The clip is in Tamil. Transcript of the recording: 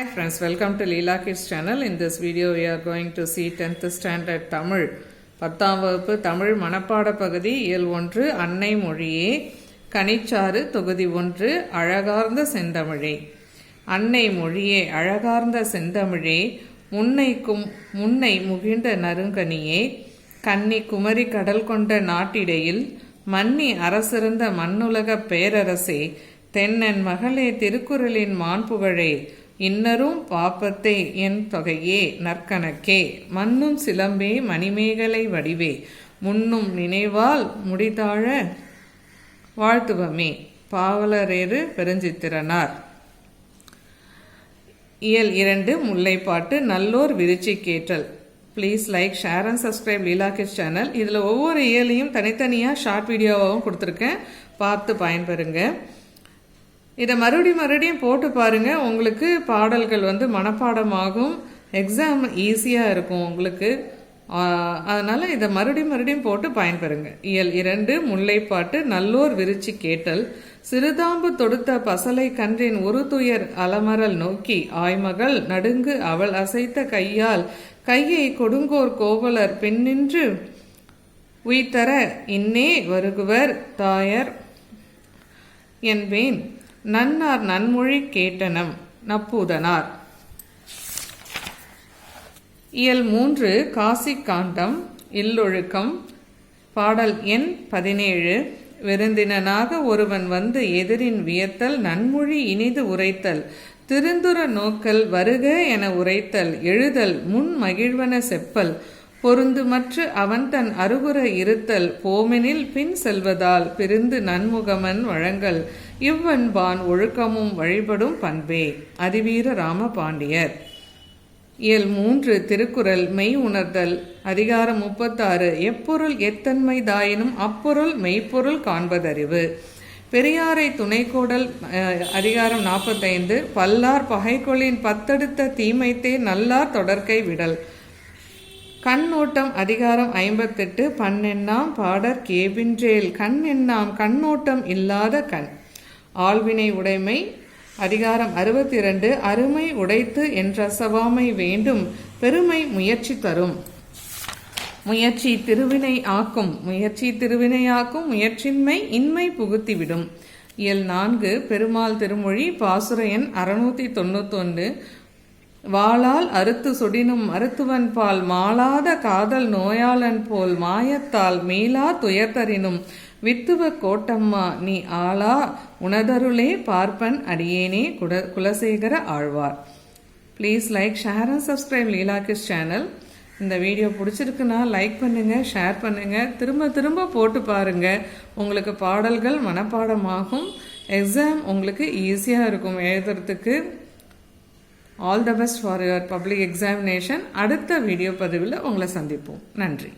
Hi friends, welcome to Leela Kids channel. In this video we are going to see 10th standard Tamil பத்தாம் வகுப்பு தமிழ் மனப்பாட பகுதி இயல் ஒன்று அன்னை மொழியே. கனிச்சாறு தொகுதி ஒன்று அழகார்ந்த செந்தமிழே. அன்னை மொழியே அழகார்ந்த செந்தமிழே. முன்னைக்கும் முன்னை முகிழ்ந்த நறுங்கனியே. கன்னி குமரி கடல் கொண்ட நாட்டிடையில் மன்னி அரசிருந்த மண்ணுலகப் பேரரசே. தென்னன் மகளே திருக்குறளின் மாண்புகழே. இன்னரும் பாப்பத்தே என் தொகையே நற்கணக்கே. மண்ணும் சிலம்பே மணிமேகலை வடிவே. முன்னும் நினைவால் முடிதாழ வாழ்த்துவமே. பாவலரேறு பெருஞ்சித்திரனார். இயல் இரண்டு முல்லைப்பாட்டு நல்லோர் விருச்சி கேட்டல் please like share and subscribe Leela kiss channel இதில் ஒவ்வொரு இயலையும் தனித்தனியாக ஷார்ட் வீடியோவாகவும் கொடுத்துருக்கேன். பார்த்து பயன்பெறுங்க. இதை மறுபடியும் மறுபடியும் போட்டு பாருங்க. உங்களுக்கு பாடல்கள் வந்து மனப்பாடமாகும். எக்ஸாம் ஈஸியாக இருக்கும் உங்களுக்கு. அதனால் இதை மறுபடியும் மறுபடியும் போட்டு பயன்பெறுங்க. இயல் இரண்டு முல்லைப்பாட்டு நல்லோர் விரிச்சி கேட்டல். சிறுதாம்பு தொடுத்த பசலை கன்றின் ஒரு துயர் அலமரல் நோக்கி ஆய்மகள் நடுங்கு அவள் அசைத்த கையால் கையை கொடுங்கோர் கோவலர் பெண்ணின்று உய்தர இன்னே வருகுவர் தாயர் என்பேன். நன்னார் நன்மொழி கேட்டனம் நப்பூதனார். இயல் மூன்று காசி காண்டம் இல்லொழுக்கம். பாடல் எண் பதினேழு. விருந்தினனாக ஒருவன் வந்து எதிரின் வியத்தல் நன்மொழி இனிது உரைத்தல். திருந்துர நோக்கல் வருக என உரைத்தல் எழுதல் முன் மகிழ்வன செப்பல். பொருந்துமற்று அவன் தன் அருகுற இருத்தல் போமெனில் பின் செல்வதால் பிரிந்து நன்முகமன் வழங்கல். இவ்வன்பான் ஒழுக்கமும் வழிபடும் பண்பே. அதிவீர ராம பாண்டியர் இயல் மூன்று திருக்குறள் மெய் உணர்தல். அதிகாரம் முப்பத்தாறு எப்பொருள் எத்தன்மை தாயினும் அப்பொருள் மெய்ப்பொருள் காண்பதறிவு. பெரியாரை துணைக்கோடல் அஹ், அதிகாரம் நாற்பத்தைந்து பல்லார் பகைக்கொளின் பத்தெடுத்த தீமைத்தே நல்லார் தொடர்க்கை விடல். கண்ணோட்டம் அதிகாரம் ஐம்பத்தெட்டு பன்னெண்ணாம் பாடற் கேபின்றேல் கண் எண்ணாம் கண்ணோட்டம் இல்லாத கண். ஆழ்வினை உடைமை அதிகாரம் அறுபத்தி இரண்டு அருமை உடைத்து என்றசவாமை வேண்டும் பெருமை முயற்சி தரும். முயற்சி திருவினை ஆக்கும் முயற்சி திருவினையாக்கும் முயற்சின்மை இன்மை புகுத்திவிடும் இயல் நான்கு பெருமாள் திருமொழி பாசுரையன் எண் அறுநூத்தி தொண்ணூத்தொன்று வாளால் அறுத்து சுடினும் மருத்துவன் பால் மாளாத காதல் நோயாளன் போல் மாயத்தால் மீளா துயர்தரினும் வித்துவ கோட்டம்மா நீ ஆளா உனதருளே பார்ப்பன் அடியேனே குட Kulasekhara Alvar. Please like share and subscribe Leela kiss channel இந்த வீடியோ பிடிச்சிருக்குன்னா லைக் பண்ணுங்கள் ஷேர் பண்ணுங்கள் திரும்ப திரும்ப போட்டு பாருங்கள் உங்களுக்கு பாடல்கள் மனப்பாடமாகும். எக்ஸாம் உங்களுக்கு ஈஸியாக இருக்கும் எழுதுறதுக்கு. All the best for your public examination அடுத்த வீடியோ பதிவில் உங்களை சந்திப்போம். நன்றி.